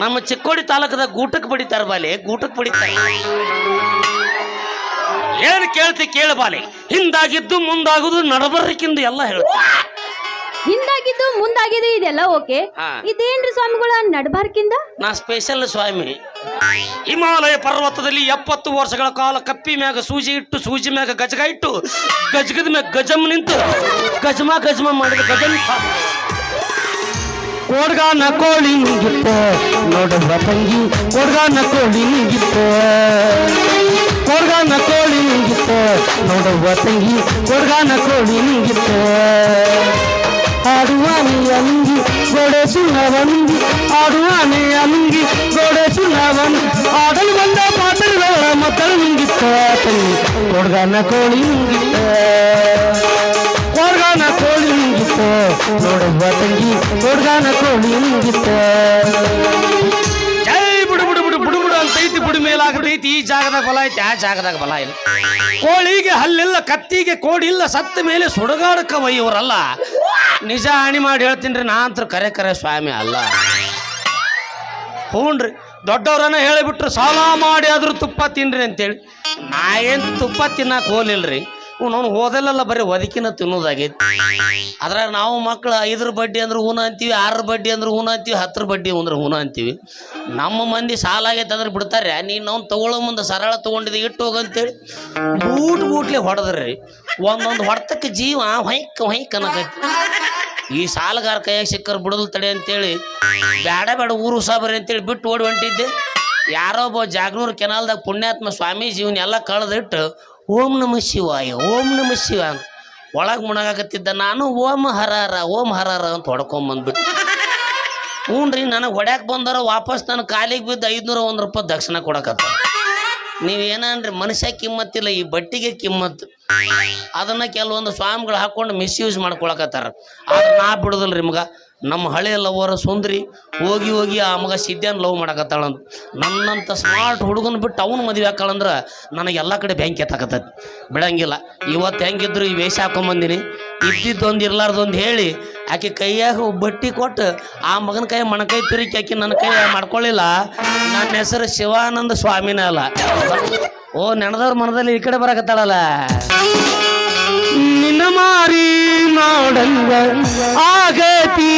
ನಮ್ಮ ಚಿಕ್ಕೋಡಿ ತಾಲೂಕದ ಗೂಟಕ್ಕೆ ಬಡಿತಾರ ಬಾಲೆ ಗೂಟಕ್ಕೆ ಬಡಿತಾರೆ. ಏನು ಕೇಳ್ತಿ ಕೇಳ ಬಾಲೆ. ಹಿಂದಾಗಿದ್ದು ಮುಂದಾಗುದು ನಡಬರ್ರಿಕಿಂದು ಎಲ್ಲ ಹೇಳು ಹಿಂದಾಗಿದ್ದು ಮುಂದಾಗಿದ್ದು ಇದೆಲ್ಲ ಓಕೆ? ಹಾ. ಇದೇನ್ರಿ ಸ್ವಾಮಿಗಳ ನಡ್ಬಾರ್ಕಿಂದ? ನಾ ಸ್ಪೆಷಲ್ ಸ್ವಾಮಿ. ಹಿಮಾಲಯ ಪರ್ವತದಲ್ಲಿ ಎಪ್ಪತ್ತು ವರ್ಷಗಳ ಕಾಲ ಕಪ್ಪಿ ಮ್ಯಾಗ ಸೂಜಿ ಇಟ್ಟು ಸೂಜಿ ಮ್ಯಾಗ ಗಜಗ ಇಟ್ಟು ಗಜಗದ ಮ್ಯಾಗ ಗಜಮ್ ನಿಂತು ಗಜಮ ಗಜಮ ಮಾಡಿದ ಗಜನ್ ಕೋಡ್ಗಾನ ಕೋಳಿ ನಿಂಗಿತ್ತ ನೋಡುವ ತಂಗಿ ಕೋಡ್ಗಾನ ಕೋಳಿ ನಿಂಗಿತ್ತ ಕೋಡ್ಗಾನ ಕೋಳಿ ನಿಂಗಿತ್ತ ನೋಡುವ ತಂಗಿ ಕೋಡ್ಗಾನ ಕೋಳಿ ನಿಂಗಿತ್ತ ಆಡುವಾನೆ ಅಂಗಿ ಗೋಡೆ ಸುಣ್ಣವಂಗಿ ಆಡುವಾನೆ ಅಂಗಿ ಗೋಡೆ ಸುಣ್ಣವನ್ ಆಡಲು ಬಂದ ಪಾತ್ರಗಳ ಮಕ್ಕಳು ನಿಂಗಿತ್ತ ತಂಗಿ ಕೋಡ್ಗಾನ ಕೋಳಿ ನಿಂಗಿತ್ತ ಕೋಡ್ಗಾನ ನಿಂಗಿತ್ತ ನೋಡುವ ತಂಗಿ ನೋಡ್ಗಾನ ಕೋಳಿ ನಿಂಗಿತ್ತ ಜೈ ಬುಡು ಬುಡು ಬುಡು ಬುಡು ಬುಡು ಅಂತ ಐತಿ, ಬುಡು ಮೇಲಾಗತೈತಿ ಈ ಜಾಗದಾಗ ಬಲ ಐತಿ, ಆ ಜಾಗದಾಗ ಬಲ ಇಲ್ಲ. ಕೋಳಿಗೆ ಹಲ್ಲಿಲ್ಲ, ಕತ್ತಿಗೆ ಕೋಡಿಲ್ಲ, ಸತ್ತ ಮೇಲೆ ಸುಡಗಾಡಕ ಒಯ್ಯವರಲ್ಲ. ನಿಜ ಹಾನಿ ಮಾಡಿ ಹೇಳ್ತೀನಿ ರೀ ನಾ ಅಂತ ಕರೆ ಕರೆ ಸ್ವಾಮಿ ಅಲ್ಲ. ಹ್ಞೂನ್ರಿ ದೊಡ್ಡವ್ರನ್ನ ಹೇಳಿಬಿಟ್ರು, ಸಾಲ ಮಾಡಿ ಆದ್ರೂ ತುಪ್ಪ ತಿನ್ರಿ ಅಂತೇಳಿ. ನಾ ಏನು ತುಪ್ಪ ತಿನ್ನಕ್ಕೆ ಹೋಲಿಲ್ರಿ ಅವ್ನು ಓದಲ್ಲಲ್ಲ, ಬರೀ ಒದಕಿನ ತಿನ್ನೋದಾಗೈತಿ. ಅದ್ರಾಗ ನಾವು ಮಕ್ಕಳು ಐದರ ಬಡ್ಡಿ ಅಂದ್ರೆ ಹೂನ ಅಂತೀವಿ, ಆರರ ಬಡ್ಡಿ ಅಂದ್ರೆ ಹೂನ ಅಂತೀವಿ, ಹತ್ತರ ಬಡ್ಡಿ ಅಂದ್ರೆ ಹೂನ ಅಂತೀವಿ. ನಮ್ಮ ಮಂದಿ ಸಾಲ ಆಗೈತೆ ಅಂದ್ರೆ ಬಿಡ್ತಾರೆ. ನೀನು ಅವ್ನು ತಗೊಳ್ಳೋ ಮುಂದೆ ಸರಳ ತೊಗೊಂಡಿದ್ದು ಇಟ್ಟು ಹೋಗಂತೇಳಿ ಬೂಟ್ ಬೂಟ್ಲೆ ಹೊಡೆದ್ರಿ. ಒಂದೊಂದು ಹೊಡೆತಕ್ಕೆ ಜೀವ ಹೊಯ್ಕ ಹೊಯ್ಕ ಅನ್ನಕೈತಿ ಈ ಸಾಲಗಾರ ಕೈಯಾಗ ಸಿಕ್ಕರ್ ಬಿಡಲ್ ತಡೆ ಅಂತೇಳಿ ಬೇಡ ಬೇಡ ಊರು ಸಾಬರಿ ಅಂತೇಳಿ ಬಿಟ್ಟು ಓಡಿ ಹೊಂಟಿದ್ದೆ. ಯಾರೋ ಒಬ್ಬ ಜಾಗನೂರು ಕೆನಾಲ್ದಾಗ ಪುಣ್ಯಾತ್ಮ ಸ್ವಾಮೀಜಿ ಇವನ್ನೆಲ್ಲ ಕಳೆದಿಟ್ಟು ಓಂ ನಮ ಶಿವಾಯ, ಓಂ ನಮ ಶಿವ ಅಂತ. ಒಳಗೆ ಮುಣಗಾಕತ್ತಿದ್ದ ನಾನು, ಓಂ ಹರಾರ ಓಂ ಹರಾರ ಅಂತ ಹೊಡ್ಕೊಂಬಂದ್ಬಿಟ್ಟು ಹ್ಞೂ ರೀ ನನಗೆ ಹೊಡ್ಯಾಕೆ ಬಂದಾರ ವಾಪಸ್ ನನ್ನ ಕಾಲಿಗೆ ಬಿದ್ದು ಐದುನೂರ ಒಂದು ರೂಪಾಯಿ ದಕ್ಷಿಣ ಕೊಡಕತ್ತ. ನೀವೇನನ್ರಿ ಮನುಷ್ಯ ಕಿಮ್ಮತ್ತಿಲ್ಲ ಈ ಬಟ್ಟಿಗೆ ಕಿಮ್ಮತ್ತು ಅದನ್ನ ಕೆಲವೊಂದು ಸ್ವಾಮಿಗಳು ಹಾಕೊಂಡು ಮಿಸ್ಯೂಸ್ ಮಾಡ್ಕೊಳಕತ್ತಾರ. ಆದ್ರೆ ನಾ ಬಿಡುದಿಲ್ಲ ರೀ ಮಗ ನಮ್ಮ ಹಳೆ ಲವ್ವರ ಸುಂದರಿ ಹೋಗಿ ಹೋಗಿ ಆ ಮಗ ಸಿದ್ಧಾನ್ ಲವ್ ಮಾಡಕತ್ತಾಳಂತ. ನನ್ನಂತ ಸ್ಮಾರ್ಟ್ ಹುಡುಗನ ಬಿಟ್ಟು ಅವನು ಮದುವೆ ಹಾಕಳಂದ್ರ ನನಗೆ ಎಲ್ಲ ಕಡೆ ಬ್ಯಾಂಕ್ ಎತ್ತಾಕತ್ತೈತಿ. ಬಿಡಂಗಿಲ್ಲ. ಇವತ್ತು ಹೆಂಗಿದ್ರು ಈ ವೇಷ ಹಾಕೊಂಬಂದಿನಿ. ಇದ್ದಿದ್ದೊಂದು ಇರ್ಲಾರ್ದೊಂದು ಹೇಳಿ ಆಕೆ ಕೈಯಾಗ ಬಟ್ಟಿ ಕೊಟ್ಟು ಆ ಮಗನ ಕೈ ಮಣಕೈ ತುರಿಕಿ ಆಕೆ ನನ್ನ ಕೈ ಮಾಡ್ಕೊಳ್ಳಿಲ್ಲ ನನ್ನ ಹೆಸರು ಶಿವಾನಂದ ಸ್ವಾಮಿನ ಅಲ್ಲ. ಓ ನೆನದವ್ರ ಮನದಲ್ಲಿ ಈ ಕಡೆ ಬರಕತ್ತಾಳಲ್ಲ. ನಿನ್ನ ಮಾರಿ ನೋಡಂಗ ಆಗತಿ.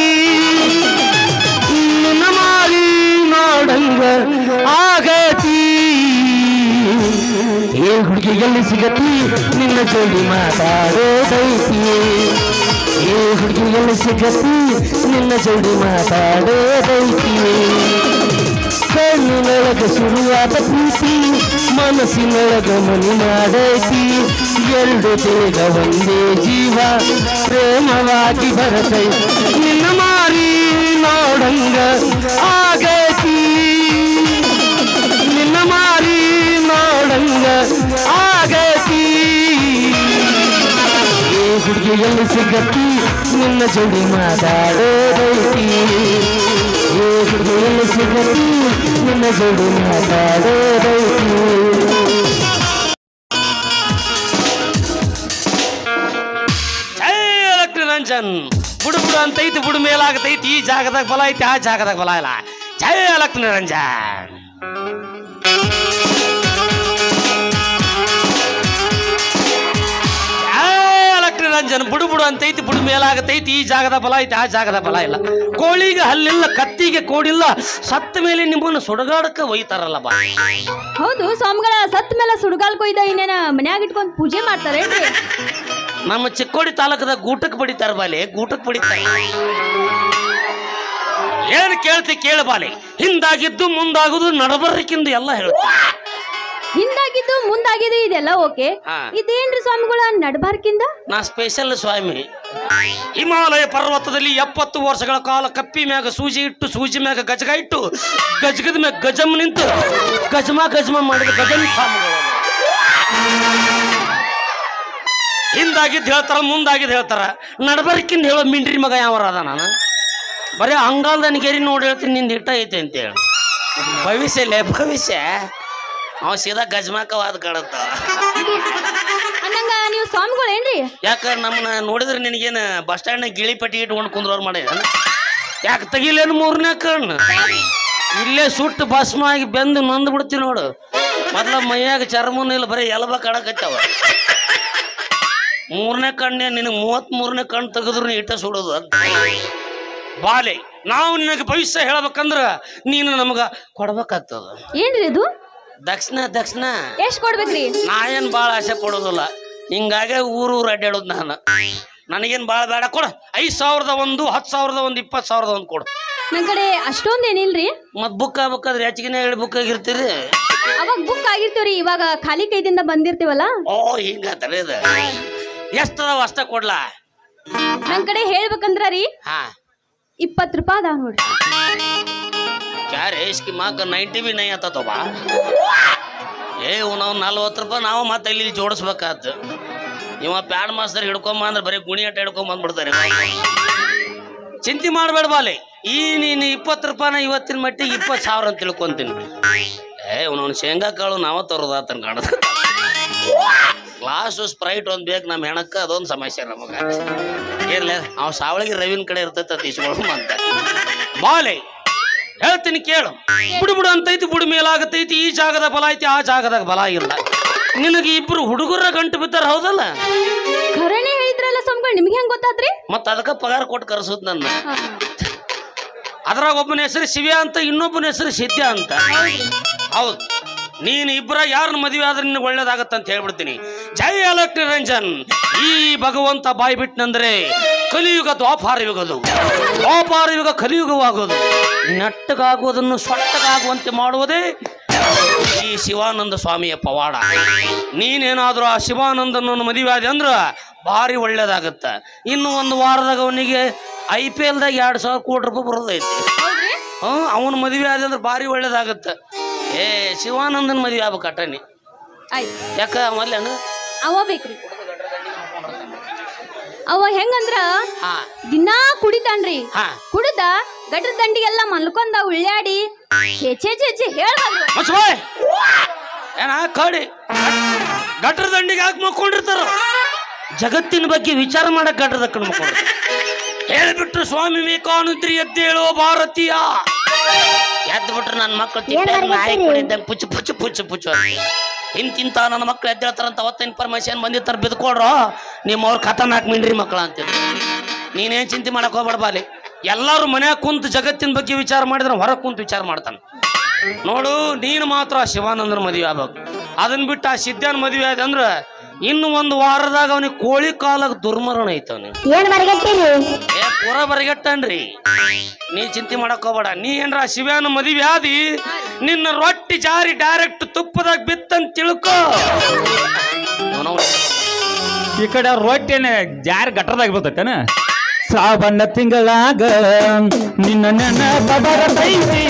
ಮಾರಿ ನೋಡಂಗ ಆಗತಿ. ಏ ಹುಡುಗಿಯಲ್ಲಿ ಸಿಗತಿ, ನಿನ್ನ ಜೋಡಿ ಮಾತಾಡೋದೈತಿ. ಏ ಹುಡುಗಿಯಲ್ಲಿ ಸಿಗತಿ, ನಿನ್ನ ಜೋಡಿ ಮಾತಾಡೋದೈತಿ. ಕಣ್ಣಿನೊಳಗ ಶುರುವಾದ ಪ್ರೀತಿ, ಮನಸ್ಸಿನೊಳಗ ಮನಿ ಮಾಡೈತಿ ಎರಡು ಬೇಗ ಒಂದೇ ಜೀವ ಪ್ರೇಮವಾಗಿ ಬರತೈತಿ ನಿನ್ನ ಮಾರಿ ನೋಡಂಗ ಆಗೈತಿ. ನಿನ್ನ ಮಾರಿ ನೋಡಂಗ ಆಗೈತಿ. ಏ ಹುಡುಗಿಯಲ್ಲಿ ಸಿಗತಿ, ನಿನ್ನ ಜೋಡಿ ಮಾತಾಡೋದೈತಿ. ಏ ಹುಡುಗಿಯಲ್ಲಿ ಸಿಗತಿ, ನಿನ್ನ ಜೋಡಿ ಮಾತಾಡೋದೈತಿ. ಎಲೆಕ್ಟ್ರಿರಂಜನ್ ಬುಡು ಬುಡು ಅಂತೈತಿ, ಬುಡು ಮೇಲಾಗತೈತಿ, ಈ ಜಾಗದಾಗ ಬಲ ಐತಿ, ಆ ಜಾಗದಾಗ ಬಲ ಇಲ್ಲ. ಜೈ ಎಲೆಕ್ಟ್ರಿರಂಜನ್ ರಂಜನ್ ಬುಡು ಬುಡು ಅಂತೈತಿ, ಬುಡು ಮೇಲಾಗತೈತಿ, ಈ ಜಾಗದ ಬಲ ಐತಿ, ಆ ಜಾಗದ ಬಲ ಇಲ್ಲ. ಕೋಳಿಗೆ ಹಲ್ಲಿಲ್ಲ, ಕತ್ತಿಗೆ ಕೋಡಿಲ್ಲ, ಸತ್ತ ಮೇಲೆ ನಿಮ್ಮನ್ನು ಸುಡಗಾಡಕ್ಕೆ ಒಯ್ತಾರಲ್ಲ ಬಾ. ಹೌದು ಸ್ವಾಮಿಗಳ, ಸತ್ತ ಮೇಲೆ ಸುಡಗಾಲ್ ಕೊಯ್ದ ಇನ್ನೇನ ಮನ್ಯಾಗ ಇಟ್ಕೊಂಡು ಪೂಜೆ ಮಾಡ್ತಾರೇನ್ರಿ? ನಮ್ಮ ಚಿಕ್ಕೋಡಿ ತಾಲೂಕದ ಗೂಟಕ್ಕೆ ಬಡಿತಾರ ಬಾಲೆ ಗೂಟಕ್ಕೆ ಬಡಿತಾರ. ಏನು ಕೇಳ್ತಿ ಕೇಳ ಬಾಲೆ. ಹಿಂದಾಗಿದ್ದು ಮುಂದಾಗುದು ನಡಬರ್ಕಿಂದು ಎಲ್ಲ ಹೇಳು ಹಿಂದಾಗಿದ್ದು ಮುಂದಾಗಿದ್ದು ಇದೆಲ್ಲ ಓಕೆ. ಇದೇನ್ರಿ ಸ್ವಾಮಿಗಳ ನಡಬಾರ್ಕಿಂದ? ನಾ ಸ್ಪೆಷಲ್ ಸ್ವಾಮಿ. ಹಿಮಾಲಯ ಪರ್ವತದಲ್ಲಿ ಎಪ್ಪತ್ತು ವರ್ಷಗಳ ಕಾಲ ಕಪ್ಪಿ ಮ್ಯಾಗ ಸೂಜಿ ಇಟ್ಟು ಸೂಜಿ ಮ್ಯಾಗ ಗಜಗ ಇಟ್ಟು ಗಜಗದ ಮ್ಯಾಗ ಗಜಮ್ ನಿಂತು ಗಜಮ ಗಜಮ ಮಾಡಿದ ಗಜನ್ ಸ್ವಾಮಿಗಳು. ಹಿಂದಾಗಿದ್ದು ಹೇಳ್ತಾರ ಮುಂದಾಗಿದ್ದು ಹೇಳ್ತಾರ. ನಡಬರ್ಕಿಂದ ಹೇಳೋ ಮಿಂಡ್ರಿ ಮಗ ಯಾವ ಅದ ನಾನು? ಬರೀ ಅಂಗಾಲ್ದನಿಗೇರಿ ನೋಡಿ ಹೇಳ್ತೀನಿ ನಿಂದ ಇಟ್ಟ ಐತೆ ಅಂತೇಳಿ. ಭವಿಷ್ಯಲೇ ಭವಿಷ್ಯ. ಅವ ಸೀದಾ ಗಜ್ಮಾಕವಾದ ಅನ್ನಂಗ ನೀವು ಸ್ವಾಮಿಗಳೇನ್ರಿ? ಯಾಕ ನಮ್ಮನ್ನ ನೋಡಿದ್ರೆ ನಿನಗೇನು ಬಸ್ ಸ್ಟ್ಯಾಂಡ್ ಗಿಳಿ ಪಟ್ಟಿ ಇಟ್ಕೊಂಡು ಕುಂದ್ರೋರು ಮಾಡಿ ಯಾಕೆ ತೆಗಿಲೇನು ಮೂರನೇ ಕಣ್ಣು? ಇಲ್ಲೇ ಸುಟ್ಟು ಭಸ್ಮ ಆಗಿ ಬೆಂದು ನೊಂದು ಬಿಡ್ತೀವಿ ನೋಡು. ಮೊದ್ಲ ಮೈಯಾಗ ಚರ್ಮನ ಇಲ್ಲ ಬರೀ ಎಲ್ಬ ಕಾಣಕತ್ತಾವ. ಮೂರನೇ ಕಣ್ಣೆ ನಿನಗೆ ಮೂವತ್ತ್ ಮೂರನೇ ಕಣ್ಣು ತೆಗೆದ್ರು ನೀ ಇಟ್ಟ ಸುಡೋದು ಅಂತ. ಬಾಲೆ ನಾವು ನಿನಗೆ ಭವಿಷ್ಯ ಹೇಳ್ಬೇಕಂದ್ರ ನೀನು ನಮಗ ಕೊಡ್ಬೇಕಾಗ್ತದ. ಏನ್ರಿ ಇದು? ದಕ್ಷಿಣ ದಕ್ಷಿಣ. ಎಷ್ಟ್ ಕೊಡ್ಬೇಕ್ರಿ? ನಾ ಏನ್ ಭಾಳ ಆಸೆ ಪಡೋದಿಲ್ಲ. ಹಿಂಗಾಗೆ ಊರು ಊರು ಅಡ್ಡಾಡೋದು ನಾನು. ನನಗೇನು ಭಾಳ ಬೇಡ ಕೊಡು. ಐದು ಸಾವಿರದ ಒಂದು ಹತ್ತು ಸಾವಿರದ ಒಂದು ಇಪ್ಪತ್ತು ಸಾವಿರದ ಒಂದು ಕೊಡು. ನನ್ ಕಡೆ ಅಷ್ಟೊಂದ್ ಏನಿಲ್ರಿ? ಮತ್ತು ಬುಕ್ ಆಗ್ಬೇಕಾದ್ರೆ ಹೆಚ್ಚಿಗೆ ಹೇಳಿ ಬುಕ್ ಆಗಿರ್ತೀರಿ. ಅವಾಗ ಬುಕ್ ಆಗಿರ್ತೀವ್ರಿ ಇವಾಗ ಖಾಲಿ ಕೈದಿಂದ ಬಂದಿರ್ತೀವಲ್ಲ? ಓ ಹಿಂಗ ಇದು. ಎಷ್ಟದಾವ ಅಷ್ಟ ಕೊಡ್ಲಾ? ನನ್ ಕಡೆ ಹೇಳ್ಬೇಕಂದ್ರ ರೀ ಹಾ. ಇಪ್ಪತ್ ರೂಪಾಯಿ ಅದಾವ ನೋಡ್ರಿ. ಕ್ಯಾರೆ ಇಸ್ಕಿ ಮಾಕ ನೈಂಟಿ ಬಿ ನೈ ಆತವ ಏ ನಾವು ನಲ್ವತ್ತು ರೂಪಾಯಿ ನಾವು ಮತ್ತೆ ಇಲ್ಲಿ ಜೋಡಿಸ್ಬೇಕಾತು. ಇವ ಪ್ಯಾಡ್ ಮಾಸ್ತರ್ ಹಿಡ್ಕೊಂಬ ಅಂದ್ರೆ ಬರೀ ಗುಣಿ ಅಟ್ಟ ಹಿಡ್ಕೊಂಡ್ ಬಂದ್ಬಿಡ್ತಾರೆ. ಚಿಂತೆ ಮಾಡಬೇಡ ಬಾಲೆ. ಈ ನೀನು ಇಪ್ಪತ್ತು ರೂಪಾಯಿನ ಇವತ್ತಿನ ಮಟ್ಟಿಗೆ ಇಪ್ಪತ್ತು ಸಾವಿರ ಅಂತ ತಿಳ್ಕೊಂತೀನಿ. ಏ ಅವನವ್ನು ಶೇಂಗಾ ಕಾಳು ನಾವ ತರೋದಾತನ್ ಕಾಣದ. ಗ್ಲಾಸು ಸ್ಪ್ರೈಟ್ ಒಂದು ಬೇಕು ನಮ್ಮ ಹೆಣಕ್ಕೆ ಅದೊಂದು ಸಮಸ್ಯೆ ನಮಗೆ. ಏನ್ಲೇ ಅವ್ ಸಾವಳಿಗೆ ರವಿನ ಕಡೆ ಇರ್ತೈತೆ ಅದು ಅಂತ ಬಾಲೆ ಹೇಳ್ತೀನಿ ಕೇಳು. ಬುಡು ಬುಡು ಅಂತೈತಿ ಬುಡು ಮೇಲಾಗತೈತಿ ಈ ಜಾಗದ ಬಲ ಐತಿ ಆ ಜಾಗದಾಗ ಬಲ ಇಲ್ಲ. ನಿನಗೆ ಇಬ್ರು ಹುಡುಗರ ಗಂಟು ಬಿದ್ದಾರ ಹೌದಲ್ಲ? ಖರೇನೆ ಹೇಳಿದ್ರಲ್ಲ ಸ್ವಾಮಿಗಳು ನಿಮ್ಗೆ ಹೆಂಗ್ ಗೊತ್ತಾದ್ರಿ? ಮತ್ತೆ ಅದಕ್ಕೆ ಪಗಾರ ಕೊಟ್ಟು ಕರ್ಸುದ್ ನನ್ನ. ಅದ್ರಾಗ ಒಬ್ಬನ ಹೆಸರು ಶಿವ್ಯ ಅಂತ ಇನ್ನೊಬ್ಬನ ಹೆಸರು ಸಿದ್ಧ ಅಂತ. ಹೌದು. ನೀನು ಇಬ್ಬರ ಯಾರನ್ನ ಮದುವೆ ಆದ್ರೆ ನಿನಗೆ ಒಳ್ಳೇದಾಗತ್ತ ಅಂತ ಹೇಳ್ಬಿಡ್ತೀನಿ. ಜೈ ಎಲೆಕ್ಟ್ರೋ ರಂಜನ್. ಈ ಭಗವಂತ ಬಾಯಿ ಬಿಟ್ಟನಂದ್ರೆ ಕಲಿಯುಗ ದ್ವಾಪಾರ ಯುಗದು ದ್ವಾಪಾರ ಯುಗ ಕಲಿಯುಗವಾಗೋದು. ನೆಟ್ಟಗಾಗುವುದನ್ನು ಸೊಟ್ಟಗಾಗುವಂತೆ ಮಾಡುವುದೇ ಈ ಶಿವಾನಂದ ಸ್ವಾಮಿಯ ಪವಾಡ. ನೀನೇನಾದರೂ ಆ ಶಿವಾನಂದನ ಮದುವೆ ಆದ ಅಂದ್ರೆ ಭಾರಿ ಒಳ್ಳೇದಾಗತ್ತ. ಇನ್ನು ಒಂದು ವಾರದಾಗ ಅವನಿಗೆ ಐ ಪಿ ಎಲ್ದಾಗ ಎರಡು ಸಾವಿರ ಕೋಟಿ ರೂಪಾಯಿ ಬರೋದೈತಿ. ಹ್ಞೂ ಅವನ ಮದುವೆ ಆದ್ರೆ ಅಂದ್ರೆ ಭಾರಿ ಒಳ್ಳೇದಾಗತ್ತ. ಏ ಶಿವಾನಂದನ ಮದುವೆ ಆಗ್ಬೇಕು ಅಟ್ಟನಿ ಆಯ್ತು. ಯಾಕ ಮಲ್ಲೇನು ಅವ ಬೇಕ್ರಿ. ಅವ ಹೆಂಗಂದ್ರ ಹಾ. ದಿನಾ ಕುಡಿತಾನ್ರಿ. ಹಾ. ಗಡ್ರ ಗಟ್ರ ದಂಡಿಗೆಲ್ಲ ಮಲ್ಕೊಂದ ಉಳ್ಳಾಡಿ ಚೇಚೆ ಹೇಳ್ಬಾರ್ದು ಏನ ಕಡಿ ಗಟ್ರ ದಂಡಿಗೆ ಹಾಕಿ ಮಕ್ಕೊಂಡಿರ್ತಾರ ಜಗತ್ತಿನ ಬಗ್ಗೆ ವಿಚಾರ ಮಾಡಕ್ ಗಟ್ರ ದಕ್ಕನ ಮಕ್ಕೊಂಡಿರ್ತಾರ ಹೇಳ್ಬಿಟ್ರು ಸ್ವಾಮಿ ವಿವೇಕಾನಂದ್ರಿ ಎದ್ದೇಳೋ ಭಾರತೀಯ. ಎದ್ದು ಬಿಟ್ರು ನನ್ನ ಮಕ್ಕಳು ತಿಂಡಿ ನಾಯಿ ಕುಡಿದ್ದಂಗೆ ಪುಚ್ಚು ಪುಚ್ಚು ಪುಚ್ಚು ಪುಚ್ಚು ಇಂತಿಂತ ನನ್ನ ಮಕ್ಳು ಎದ್ದೇಳ್ತಾರಂತ ಅವತ್ತ ಇನ್ಫಾರ್ಮೇಶನ್ ಬಂದಿರ್ತಾರೆ ಬಿದ್ಕೊಡ್ರು? ನಿಮ್ಮ ಅವ್ರ ಖತರ್ನಾಕ್ ಮಿಂಡ್ರಿ ಮಕ್ಳ ಅಂತೇಳಿ ನೀನೇನ್ ಚಿಂತೆ ಮಾಡಕ್ ಹೋಗ್ಬೇಡ ಬಾಲಿ. ಎಲ್ಲರೂ ಮನ್ಯಾಗ ಕುಂತು ಜಗತ್ತಿನ ಬಗ್ಗೆ ವಿಚಾರ ಮಾಡಿದ್ರೆ ಹೊರ ಕುಂತು ವಿಚಾರ ಮಾಡ್ತಾನೆ. ನೋಡು ನೀನು ಮಾತ್ರ ಶಿವಾನಂದ್ರ ಮದುವೆ ಆಗ್ಬೇಕು. ಅದನ್ನ ಬಿಟ್ಟು ಆ ಸಿದ್ಧಾನ್ ಮದುವೆ ಆಯ್ತಂದ್ರೆ ಅಂದ್ರೆ ಇನ್ನು ಒಂದು ವಾರದಾಗ ಅವನಿಗೆ ಕೋಳಿ ಕಾಲಕ್ಕೆ ದುರ್ಮರಣ ಐತವನಿ. ಏನ್ ಬರಗತ್ತೀರಿ ಏ ಪೂರ ಬರಗಟ್ಟನ್ರಿ ನೀ ಚಿಂತೆ ಮಾಡಕ್ ಹೋಗ್ಬೇಡ. ನೀ ಏನ್ರ ಶಿವ್ಯಾನ ಮದುವೆ ಆದಿ ನಿನ್ನ ರೊಟ್ಟಿ ಜಾರಿ ಡೈರೆಕ್ಟ್ ತುಪ್ಪದಾಗ ಬಿತ್ತಂತ ತಿಳ್ಕೋ. ಅವ್ನವ್ನ್ ಈ ಕಡೆ ರೊಟ್ಟಿನ ಜಾರಿ ಗಟ್ಟರದಾಗ ಬರ್ತೈತೇನ ಸಾವನ್ನ ತಿಂಗಳಾಗ ನಿನ್ನ ನೆನಪ ಸೈತಿ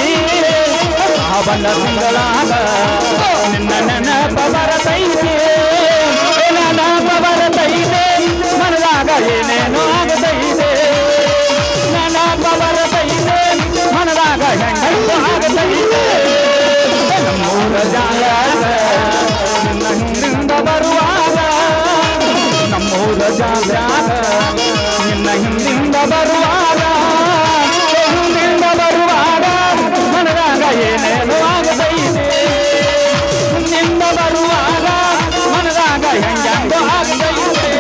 ಸಾವನ್ನ ತಿಂಗಳಾಗ ನಿನ್ನ ನೆನಪ ಬರತೈತಿ. ಜಾಗ ನಿನ್ನ ಹಿಂದಿಂದ ಬರುವಾಗ ಹಿಂದಿಂದ ಬರುವಾಗ ಮನದಾಗ ಏನೇನು ಆಗತೈತೆ. ಹಿಂದಿಂದ ಬರುವಾಗ ಮನದಾಗ ಹೆಂಗೋ ಆಗತೈತೆ.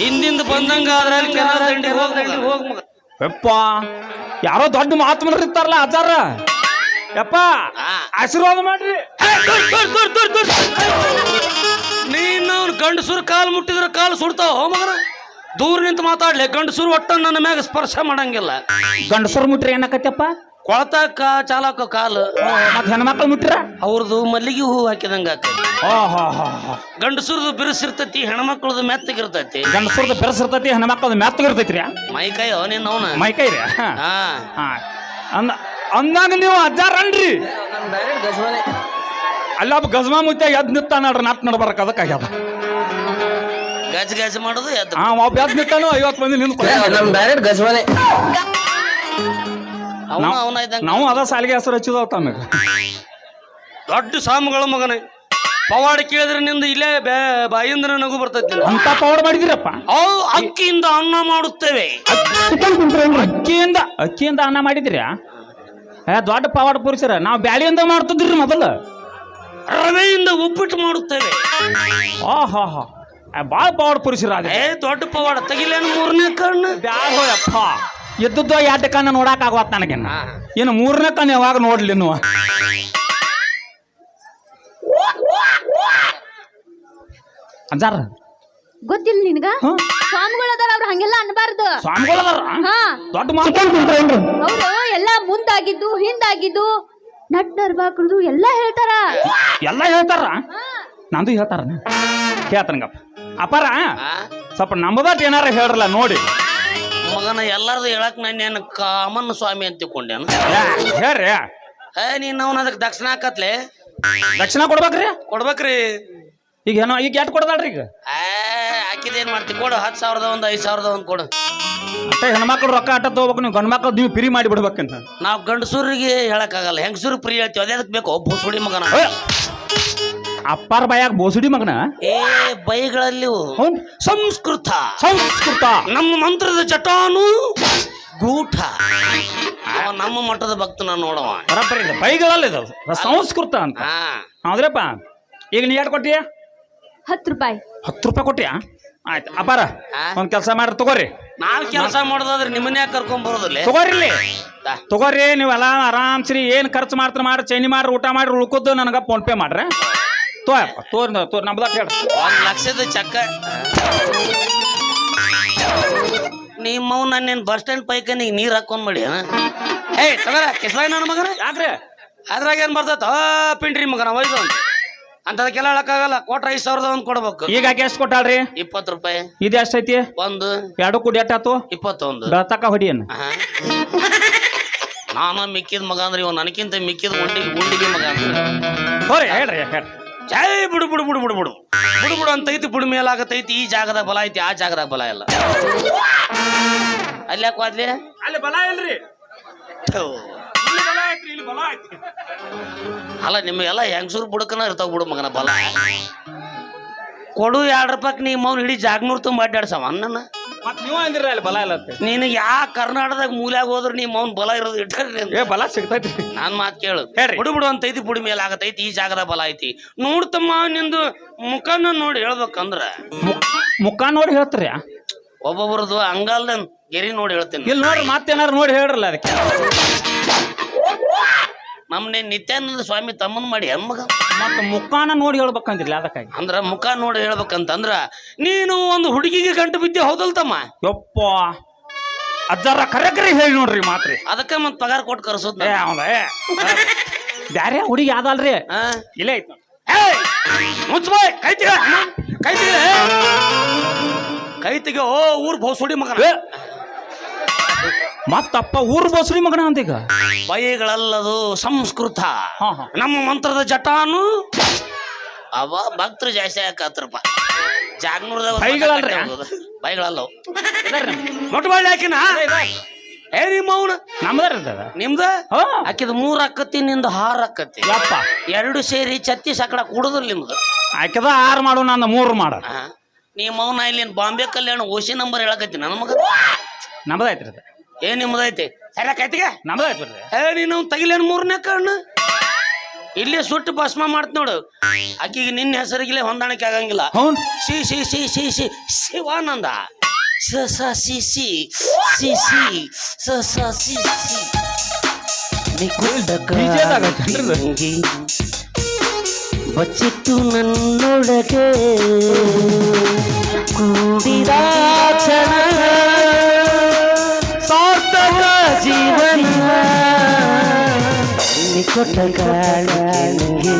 ಹಿಂದಿಂದ ಬಂದಂಗ ಅದ್ರಲ್ಲಿ ಕೆನಾಲ್ ದಂಡಿ ಹೋಗಿ ಹೋಗ್ ಯಪ್ಪ ಯಾರೋ ದೊಡ್ಡ ಮಹಾತ್ಮರು ಇರ್ತಾರಲ್ಲ ಆಚಾರ. ಯಪ್ಪ ಆಶೀರ್ವಾದ ಮಾಡ್ರಿ. ನೀನು ಅವ್ನು ಗಂಡಸರು ಕಾಲು ಮುಟ್ಟಿದ್ರೆ ಕಾಲು ಸುಡ್ತಾವ ಮಗನ? ದೂರ ನಿಂತು ಮಾತಾಡ್ಲಿ ಗಂಡಸರು ಒಟ್ಟ ನನ್ನ ಮ್ಯಾಗ ಸ್ಪರ್ಶ ಮಾಡಂಗಿಲ್ಲ. ಗಂಡಸರು ಮುಟ್ರಿ ಏನಕತ್ತಪ್ಪ ಕೊಳತ ಕಾ ಚಾಲಕ ಕಾಲು. ಮತ್ತೆ ಹೆಣ್ಮಕ್ಳು ಮುಟ್ರ? ಅವ್ರದ್ದು ಮಲ್ಲಿಗೆ ಹೂ ಹಾಕಿದಂಗ ಓ ಹೋ ಹೋ ಹೋ ಗಂಡಸರದು ಬಿರುಸಿರ್ತೈತಿ ಹೆಣ್ಮಕ್ಳದು ಮೆತ್ತಗಿರ್ತೈತಿ ಗಂಡಸರ್ದು ಬಿರುಸಿರ್ತೈತಿ ಹೆಣ್ಮಕ್ಳದು ಮೆತ್ತಗಿರ್ತೈತ್ರಿ ಮೈಕೈ ನೀನ್ ಅವನ ಮೈಕೈ ರೀ? ಹಾ. ಹಾ. ಹಾ ಅಂದ ಅಂದಾಗ ನೀವು ಅಜ್ಜಾರನ್ರಿ ಅಲ್ಲೊಬ್ಬ ಗಜ್ಮಾ ಮುತ್ತ ಎದ್ ನಿತ್ತ ನೋಡ್ರಿ ನಾಟ್ ನಡ್ಬಾರಕ್ ಅದಕ್ಕಾಗ್ಯದ ಗಜ ಗಜ ಮಾಡೋದು ಎದ್ದು ಹಾ ಒಬ್ಬ ಎದ್ ನಿತ್ತಾನು ಐವತ್ತು ಮಂದಿ ನಿಂತು ನಮ್ ಡೈರೆಕ್ಟ್ ಅವನ ನಾವು- ಅವನ ಇದ್ದಂಗ. ನಾವು ಅದ ಸಾಲಿಗೆ ಹೆಸರು ಹಚ್ಚಿದವ ತಮಗೆ ದೊಡ್ಡ ಸಾಮುಗಳ ಮಗನ. ಪವಾಡ ಕೇಳಿದ್ರೆ ನಿಂದ ಇಲ್ಲೇ ಬೇ- ಬಾಯಿಂದ ನಗು ಬರ್ತೈತಿ. ಅಂತ ಪವಾಡ ಮಾಡಿದಿರಪ್ಪ. ಅವು ಅಕ್ಕಿಯಿಂದ ಅನ್ನ ಮಾಡುತ್ತೇವೆ. ಅಕ್ಕಿಯಿಂದ ಅಕ್ಕಿಯಿಂದ ಅನ್ನ ಮಾಡಿದಿರ? ಏ ದೊಡ್ಡ ಪವಾಡ ಪುರುಷರ ನಾವು ಬ್ಯಾಳಿಯಿಂದ ಮಾಡ್ತಿದ್ರಿ ಮೊದಲು. ರವೆಯಿಂದ ಉಪ್ಪಿಟ್ಟು ಮಾಡುತ್ತೇವೆ. ಆ ಹಾ ಹಾ ಭಾಳ ಪವಾಡ ಪುರುಷರ ಅದೇ ಏ ದೊಡ್ಡ ಪವಾಡ. ತೆಗಿಲೇನು ಮೂರನೇ ಕಣ್ಣು? ಬ್ಯಾಡ ಹೋಯಪ್ಪ ಎದ್ದದ್ದು ಎರಡು ಕಣ್ಣು ನೋಡಕ್ ಆಗವತ್ ನನಗೆ ಏನು ಇನ್ನು ಮೂರನೇ ಕಣ್ಣು ಯಾವಾಗ ನೋಡ್ಲಿ ನೀವು ಅಜ್ಜಾರ ಗೊತ್ತಿಲ್ಲ ನಿನಗ? ಸ್ವಾಮಿಗಳು ಅದಾರ ಅವ್ರು ಹಂಗೆಲ್ಲ ಅನ್ಬಾರ್ದು. ಸ್ವಾಮಿಗಳು ಅದಾರ? ದೊಡ್ಡ ಮಾತು. ಅವರು ಎಲ್ಲ ಮುಂದಾಗಿದ್ದು ಹಿಂದಾಗಿದ್ದು ನಟ್ ನರ್ಬಾಕ್ರದು ಎಲ್ಲ ಹೇಳ್ತಾರ. ಎಲ್ಲ ಹೇಳ್ತಾರ? ನಂದು ಹೇಳ್ತಾರ ಹೇಳ್ತಾನಗಪ್ಪ ಅಪ್ಪಾರ? ಸ್ವಲ್ಪ ನಂಬದಾಟ್ ಏನಾರ ಹೇಳ್ರಲ್ಲ ನೋಡಿ. ಮಗನ ಎಲ್ಲಾರ್ದು ಹೇಳಕ್ ನಾನು ಕಾಮನ್ ಸ್ವಾಮಿ ಅಂತ ತಿಳ್ಕೊಂಡೇನು ಏ, ಹೇಳ್ರಿ. ಏ ನೀನು ಅವ್ನ ಅದಕ್ಕೆ ದಕ್ಷಿಣ ಹಾಕತ್ಲೆ? ದಕ್ಷಿಣ ಕೊಡ್ಬೇಕ್ರಿ? ಕೊಡ್ಬೇಕ್ರಿ. ಈಗ ಏನೋ ಈಗ ಎಟ್ ಕೊಡ್ದಾಳ್ರಿ ಈಗ? ಆ ಹಾಕಿದೇನ್ ಮಾಡ್ತಿ? ಕೊಡು ಹತ್ತು ಸಾವಿರದ ಒಂದು ಐದು ಸಾವಿರದ ಒಂದು ಕೊಡು. ಅಷ್ಟೇ ಹೆಣ್ಮಕ್ಳು ರೊಕ್ಕ ಆಟ ತಗೋಬೇಕು ನೀವು ಗಂಡು ಮಕ್ಳು ನೀವು ಫ್ರೀ ಮಾಡಿ ಬಿಡ್ಬೇಕಂತ. ನಾವು ಗಂಡಸೂರಿಗೆ ಹೇಳಕ್ಕಾಗಲ್ಲ ಹೆಂಗಸೂರು ಫ್ರೀ ಹೇಳ್ತೀವಿ ಅದೇ ಅದಕ್ಕೆ ಬೇಕು ಒಬ್ಬ ಸುಡಿ ಮಗನ ಅಪ್ಪಾರ ಬಾಯಾಗ ಬೋಸುಡಿ ಮಗನ? ಏ ಬೈಗಳಲ್ಲಿ ಸಂಸ್ಕೃತ. ಸಂಸ್ಕೃತ. ನಮ್ಮ ಮಂತ್ರದ ಚಟಾನು ಗೂಟ ಅವ ನಮ್ಮ ಮಠದ ಭಕ್ತನ ನೋಡವ. ಬರಬ್ಬರಿ ಇದೆ. ಬೈಗಳಲ್ಲ ಇದು. ಸಂಸ್ಕೃತ ಅಂತ. ಹಾ. ಹೌದ್ರಪ್ಪ. ಈಗ ನೀ ಎರಡು ಕೊಟ್ಟಿಯ? ಹತ್ತು ರೂಪಾಯಿ. ಹತ್ತು ರೂಪಾಯಿ ಕೊಟ್ಟಿಯಾ? ಆಯ್ತು. ಅಪಾರ? ಒಂದ್ ಕೆಲಸ ಮಾಡ್ರಿ ತಗೋರಿ. ನಾವ್ ಕೆಲಸ ಮಾಡೋದಾದ್ರೆ ನಿಮ್ಮನ್ನೇ ಕರ್ಕೊಂಡ್ ಬರೋದಿಲ್ಲ. ತಗೋರಿ ಇಲ್ಲಿ ತಗೋರಿ ನೀವೆಲ್ಲ ಆರಾಮ್ಸ್ರಿ. ಏನ್ ಖರ್ಚು ಮಾಡ್ತಾರ ಮಾಡ್ರಿ ಚೈನಿ ಮಾಡ್ರಿ ಊಟ ಮಾಡ್ರಿ ಉಳ್ಕೋದು ನನಗ ಫೋನ್ ಪೇ ಮಾಡ್ರಿ. ತೋಯಪ್ಪ ತೋರ್ ತೋರ್ ನಮ್ದ ಹೇಳ್ರಿ. ಒಂದ್ ಲಕ್ಷದ ಚಕ್ಕ. ನಿಮ್ಮವ್ ನನ್ನೇನ್ ಬಸ್ ಸ್ಟ್ಯಾಂಡ್ ಪೈಕನಿಗೆ ನೀರ್ ಹಾಕೊಂಡ್ ಮಾಡಿ ಹೇ? ತಗರ ಕಿಸ್ಲಾಗ ನನ್ನ ಮಗನ? ಯಾಕ್ರಿ? ಅದ್ರಾಗ ಏನ್ ಬರ್ತೈತ ಪಿಂಡ್ರಿ ಮಗನ ಒಯ್ದು ಅಂತ. ಅಂತದಕ್ಕೆಲ್ಲ ಹೇಳಕ್ಕಾಗಲ್ಲ. ಕೊಟ್ರ ಐದ್ ಸಾವಿರದ ಒಂದ್ ಕೊಡ್ಬೇಕು. ಈಗ ಆಕೆ ಎಷ್ಟು ಕೊಟ್ಟಾಳ್ರಿ? ಇಪ್ಪತ್ತು ರೂಪಾಯಿ. ಇದು ಎಷ್ಟೈತಿ? ಒಂದು. ಎರಡು ಕೂಡಿ ಎಟ್ಟಾತು ಇಪ್ಪತ್ತೊಂದು. ತಕ್ಕ ಹೊಡಿಯನ್? ನಾನು ಮಿಕ್ಕಿದ ಮಗ ಅಂದ್ರೆ ಇವ್ ನನಗಿಂತ ಮಿಕ್ಕಿದ ಗುಂಡಿಗೆ ಗುಂಡಿಗೆ ಮಗ ಅಂದ್ರೆ. ಹೋರಿ ಹೇಳ್ರಿ ಹೇಳ್ರಿ. ಜೈ ಬಿಡು ಬಿಡು ಬಿಡು ಬಿಡು ಬಿಡು. ಬಿಡು ಬಿಡು ಅಂತ ಐತಿ ಬಿಡು ಮೇಲಾಗತೈತಿ ಈ ಜಾಗದಾಗ ಬಲ ಐತಿ ಆ ಜಾಗದಾಗ ಬಲ ಇಲ್ಲ. ಅಲ್ಲಿ ಯಾಕೆ ಅಲ್ಲಿ ಬಲ ಇಲ್ರಿ. ಥು. ಅಲ್ಲ ನಿಮಗೆಲ್ಲ ಹೆಂಗಸೂರು ಬುಡಕನ ಇರ್ತಾವ ಬಿಡು ಮಗನ ಬಲ. ಕೊಡು ಎರಡು ರೂಪಾಯಿ ನೀ ಮೌನ್ ಇಡೀ ಜಾಗ್ನೂರ್ ತುಂಬ ಅಡ್ಡಾಡ್ಸವ ಅನ್ನನ ಮತ್ ನೀವು ಅಂದಿರ ಅಲ್ಲಿ ಬಲ ಇಲ್ಲ ಅಂತ? ನಿನಗೆ ಯಾ ಕರ್ನಾಟಕದಾಗ ಮೂಲ್ಯಾಗ ಹೋದ್ರೆ ನೀ ಮೌನ್ ಬಲ ಇರೋದು ಇಟ್ಟರೆ ಏ ಬಲ ಸಿಗ್ತೈತಿ. ನಾನ್ ಮಾತ್ ಕೇಳು. ಹೇಳ್ರಿ. ಬಿಡು ಬಿಡು ಅಂತ ಐತಿ ಬುಡಿ ಮೇಲೆ ಆಗತೈತಿ ಈ ಜಾಗದ ಬಲ ಐತಿ. ನೋಡ್ತಮ್ಮ ನಿಂದು ಮುಖನ ನೋಡಿ ಹೇಳ್ಬೇಕಂದ್ರ. ಮುಖ- ಮುಖ ನೋಡಿ ಹೇಳ್ತೀರಿ ಒಬ್ಬೊಬ್ರದ್ದು ಹಂಗಲ್ದ ಗೆರಿ ನೋಡಿ ಹೇಳ್ತೀನಿ. ಇಲ್ಲಿ ನೋಡ್ರಿ ಮತ್ತೇನಾರು ನೋಡಿ ಹೇಳ್ರಲ್ಲ ಅದಕ್ಕೆ. ನಮ್ನೆ ನಿತ್ಯಾನಂದ ಸ್ವಾಮಿ ತಮ್ಮನ ಮಾಡಿ ಹೆಮ್ಮಗ ಮತ್ತೆ ಮುಖಾನ ನೋಡಿ ಹೇಳ್ಬೇಕಂದ್ರಲ್ಲ ಅದಕ್ಕಾಗಿ. ಅಂದ್ರ ಮುಖ ನೋಡಿ ಹೇಳ್ಬೇಕಂತಂದ್ರ ನೀನು ಒಂದು ಹುಡುಗಿಗೆ ಗಂಟು ಬಿದ್ದೆ ಹೌದಲ್ ತಮ್ಮ? ಯಪ್ಪ ಅಜ್ಜಾರ ಕರೆ ಕರೆ ಹೇಳಿ ನೋಡ್ರಿ ಮಾತ್ರ. ಅದಕ್ಕೆ ಮತ್ ಪಗಾರ ಕೊಟ್ಟು ಕರ್ಸೋದ್ ಏ ಅವನ ಏ ಬ್ಯಾರೆ ಹುಡುಗಿ ಆದಲ್ರಿ. ಇಲ್ಲೇ ಐತ ನೋಡ್. ಮುಚ್ಚಬಾಯ್ ಕೈ ತೆಗ ಕೈ ತೆಗ ಕೈ ತೆಗ ಓ ಊರ್ ಬಹುಸುಡಿ ಮಗನ. ಮತ್ತಪ್ಪ ಊರು ಬಸ್ರಿ ಮಗನ ಅಂತ ಈಗ ಬೈಗಳಲ್ಲದು ಸಂಸ್ಕೃತ. ಹಾ ಹಾ. ನಮ್ಮ ಮಂತ್ರದ ಜಟಾನು. ಅವ ಭಕ್ತರು ಜಾಸ್ತಿ ಹಾಕತ್ರಪ್ಪ. ಜಾಗ್ನೂರ್ದಾಗ ಒಂದ್ ಬೈಗಳಲ್ರಿ? ಮಠ ಹೋಗೋದು. ಬೈಗಳಲ್ಲವು. ಇದಾರ್ರಿ ಹಾಕಿನ ಏ ನಿಮ್ಮ ಅವನು? ನಮ್ದಾರ ಇರ್ತದ ನಿಮ್ದ? ಹಾ. ಆಕಿದ ಮೂರ್ ಅಕ್ಕತ್ತಿ ನಿಂದ ಹಾರ್ ಅಕ್ಕತ್ತಿ ಯಪ್ಪ. ಎರಡು ಸೇರಿ ಛತ್ತಿ ಸಕಡ ಕುಡುದಿಲ್ಲ ನಿಮ್ದು. ಆಕೆದ ಆರು ಮಾಡು ನಾನು ಮೂರು ಮಾಡ. ನಿಮ್ಮ ಮೌನ ಇಲ್ಲಿ ಬಾಂಬೆ ಕಲ್ಯಾಣ ಓಸಿ ನಂಬರ್ ಹೇಳಕತ್ತಿ ನನ್ನ ಮಗ. ಅದು. ಏ ನಿಮ್ದೈತಿ ಸರ ಕೈತಿಗೆ ನಮ್ದೈತ್ ಬಿಡ್ರಿ. ಏ ನೀನು ತಗಿಲೇನ್ ಮೂರನೇ ಕಣ್ಣು? ಇಲ್ಲಿ ಸುಟ್ಟು ಭಸ್ಮ ಮಾಡ್ತ ನೋಡು. ಆಕಿಗೆ ನಿನ್ನ ಹೆಸರಿಗಿಲೆ ಹೊಂದಾಣಿಕೆ ಆಗಂಗಿಲ್ಲ. ಸಿ ಸಿ ಸಿ ಸಿ ಸಿ ಶಿವಾನಂದ. ಸ ಸ ಸಿ ಸಿ ಸಿ ಸಿ ಸ ಸ ಸಿ ಸಿ. ನಿಕೊಂಡ DJ ದಾಗ ಐತೇನ್ರಿ ಇದು? ಕಾಲಿಂಗಿ ಬಚ್ಚಿಟ್ಟು ನನ್ನೊಳಗೆ ಕೂಡಿದ ಕ್ಷಣ. ನಿಕೊಟ್ಟ ಕಾಲಿಂಗಿ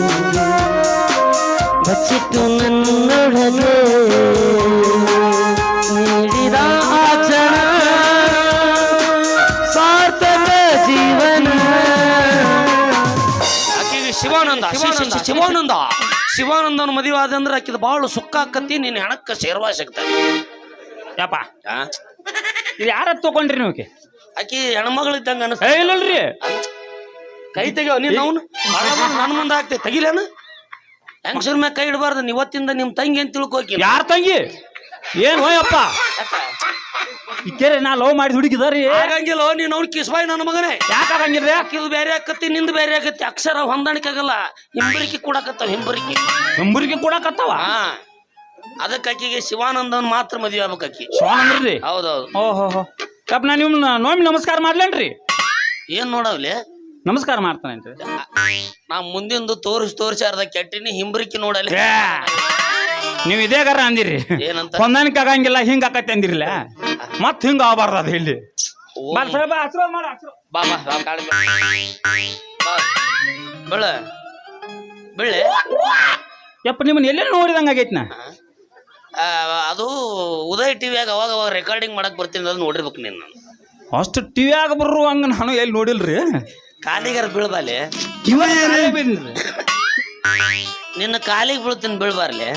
ಬಚ್ಚಿಟ್ಟು ನನ್ನೊಡನೆ ನೀಡಿದ ಆಚರಣ ಸಾರ್ಥಕ ಜೀವನ. ಆಕೆಗೆ ಶಿವಾನಂದ ಶಿವಾನಂದ. ಶಿವಾನಂದನ ಮದುವೆ ಆದ ಅಂದ್ರೆ ಆಕಿದ ಬಾಳು ಸುಕ್ಕ ಆಕತಿ ನಿನ್ನ ಹೆಣಕ್ಕ ಸೇರ್ವಾ ಸಿಗ್ತದೆ ಯಪ್ಪ ಇದು ಯಾರ ತಗೊಂಡ್ರಿ ನೀವು ಆಕಿ? ಹೆಣ್ಮಗಳು ಇದ್ದಂಗೆ ಅನಸ್ ಏ ಇಲ್ಲಲ್ರಿ. ಕೈ ತೆಗಿಯೋ ನೀನು ಅವನು? ನನ್ನ ಮುಂದೆ ಹಾಕ್ತಿ. ತೆಗಿಲೇನು? ಹೆಂಗ್ ಮ್ಯಾಗ ಕೈ ಇಡಬಾರ್ದು ಇವತ್ತಿಂದ ನಿಮ್ ತಂಗಿ ಅಂತ ತಿಳ್ಕೊಕಿ. ಯಾರ ತಂಗಿ? ಏನ್ ಹೋಯಪ್ಪ? ಇಕ್ಕೇರೆ ನಾ ಲವ್ ಮಾಡಿ ಹುಡುಗಿದಾರಿ ಆಗಂಗಿಲ್ಲ ನೀನ್ ಅವ್ನ ಕಿಸ್ಬಾಯ್ ನನ್ನ ಮಗನೇ. ಯಾಕೆ ಆಗಂಗಿಲ್ಲ ಇದು ಬೇರೆ ಆಕತ್ತಿ ನಿಂದು ಬೇರೆ ಆಕತ್ತಿ? ಅಕ್ಷರ ಹೊಂದಾಣಿಕೆ ಆಗಲ್ಲ ಹಿಂಬರಿಕೆ ಕೊಡಕತ್ತಾವ ಹಿಂಬರಿಕೆ. ಹಿಂಬರಿಕೆ ಕೊಡಕತ್ತಾವ? ಹಾ. ಅದಕ್ಕೆ ಆಕಿಗೆ ಶಿವಾನಂದನ್ ಮಾತ್ರ ಮದುವೆ ಆಗ್ಬೇಕು ಆಕಿ. ಶಿವಾನಂದ್ರಿ ಹೌದೌದು. ಓಹೋ ಹೋ ಯಪ್ಪ ನಾ ನಿಮ್ನ ನೋಮಿ ನಮಸ್ಕಾರ ಮಾಡ್ಲೇನ್ರಿ? ಏನ್ ನೋಡವ್ಲಿ? ನಮಸ್ಕಾರ ಮಾಡ್ತಾನೇನ್ರಿ ನಾ ಮುಂದಿಂದು ತೋರಿಸಿ ತೋರಿಸಿ ಅರ್ಧ ಕೆಟ್ಟಿನಿ ಹಿಂಬ್ರಿಕಿ ನೋಡಲಿ. ನೀವು ಇದೇ ಕರ ಅಂದಿರಿ. ಏನಂತ? ಹೊಂದಾಣಿಕೆ ಆಗಂಗಿಲ್ಲ ಹಿಂಗ ಆಕತ್ತೆ ಅಂದಿರಲ್ಲ. ಮತ್ ಹಿಂಗ ಆಗಬಾರ್ದು ಅದು ಇಲ್ಲಿ. ಎಪ್ಪ ಬಾ ಸಾಹೇಬ, ಆಶೀರ್ವಾದ ಮಾಡು, ಆಶೀರ್ವಾದ. ಬಾ ಬಾ ಬಾ ಕಾಡ್ ಬಾ. ಬಾ. ಬೆಳ. ಬೆಳ್ಳೆ ಯಪ್ಪ ನಿಮ್ಮನ್ನ ಎಲ್ಲೆಲ್ಲಿ ನೋಡಿದಂಗ ಆಗೈತಿ ನಾ ಆ, ಅದು ಉದಯ್ ಟಿವಿಯಾಗ ಅವಾಗ ಅವಾಗ ರೆಕಾರ್ಡಿಂಗ್ ಮಾಡಕ್ ಬರ್ತೀನಿ ಅದು ನೋಡಿರ್ಬೇಕು ನೀನು ನಾನು ಅಷ್ಟು ಟಿವಿ ಆಗ ಬರ್ರು ಹಂಗ ನಾನು ಎಲ್ಲಿ ನೋಡಿಲ್ರಿ? ಕಾಲಿಗಾರ ಬೀಳ್ಬಾರ್ಲಿ. ನಿನ್ನ ಕಾಲಿಗೆ ಬೀಳ್ತೀನಿ ಬೀಳ್ಬಾರ್ಲಿ.